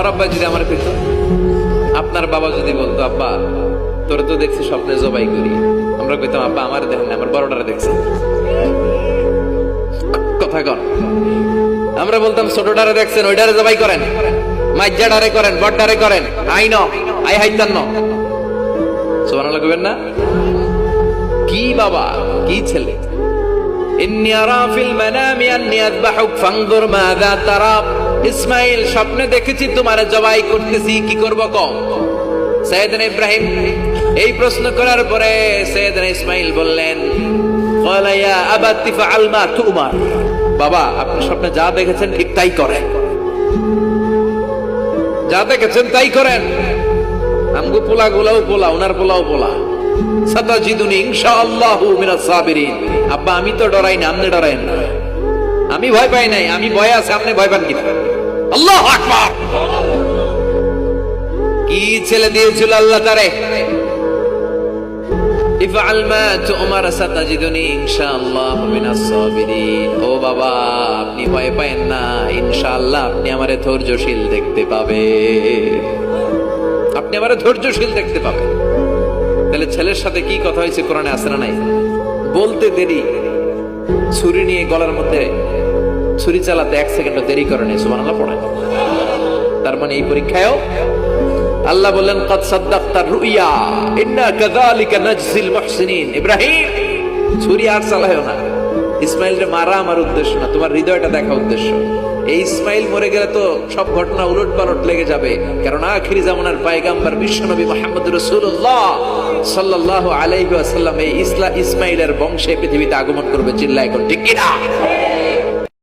আমার আব্বা যদি আমার পেত, আপনার বাবা যদি বলতো, আব্বা, তোরে তো দেখছি স্বপ্নে জবাই করি। আমরা কইতাম, আব্বা, আমার দেখেন আমার বড়টারে দেখছি কথা কন। আমরা বলতাম, ছোটটারে দেখছেন, ওইটারে জবাই করেন। মাইজাডারে করেন বড়ডারে করেন। আই ন, আই হাইতান ন সুবহানাল্লাহ কইবেন না? কি বাবা, কি ছেলে? ইন্নী আরা মানামি আন্নী আযবাহুক, ফানজুর মাযা তারা ইসমাইল, স্বপ্নে দেখেছি তোমার জবাই করতেছি, কি করব কও? সৈয়দনা ইব্রাহিম এই প্রশ্ন করার পরে সৈয়দনা ইসমাইল বললেন আবাতি তুমার। বাবা আপনি স্বপ্নে যা দেখেছেন ঠিক তাই করেন। যা দেখেছেন তাই করেন। আমগো পোলা গুলাও পোলা, ওনার পোলাও পোলা। সাতাজিদুনি ইনশাআল্লাহু মিনাস সাবিরিন। আব্বা, আমি তো ডরাই না, আপনি ডরাইন না। আমি ভয় পাই নাই, আমি ভয় আছে, আপনি ভয় পান আল্লাহু আকবার! কি ছেলে দিয়েছিল আল্লাহ তারে? ও বাবা, আপনি ভয় না, ইনশাআল্লাহ আপনি আমারে ধৈর্যশীল দেখতে পাবেন। আপনি আমারে ধৈর্যশীল দেখতে পাবেন। তাহলে ছেলের সাথে কি কথা হয়েছে কোরআনে আসে না নাই? বলতে দেরি। ছুরি নিয়ে গলার মধ্যে ছুরি চালাতে এক সেকেন্ড দেরি করে নেই, সুবহানাল্লাহ পড়ে তার মানে এই পরীক্ষায়ও আল্লাহ বললেন, কদ সাদ্দাক্তার রুইয়া, ইন্না ইব্রাহিম, ছুরি আর চালায়ও না। মারা আমার উদ্দেশ্য না, তোমার হৃদয়টা দেখা উদ্দেশ্য। এই ইসমাইল মরে গেলে তো সব ঘটনা উলট পালট লেগে যাবে। কারণ আখিরি জামানার পায়গাম্বার বিশ্বনবী মোহাম্মদ রসুল্লাহ সাল্লাহ আলাইহি ওয়াসাল্লাম এই ইসলা, ইসমাইলের বংশে পৃথিবীতে আগমন করবে চিল্লা এখন ঠিক কিনা?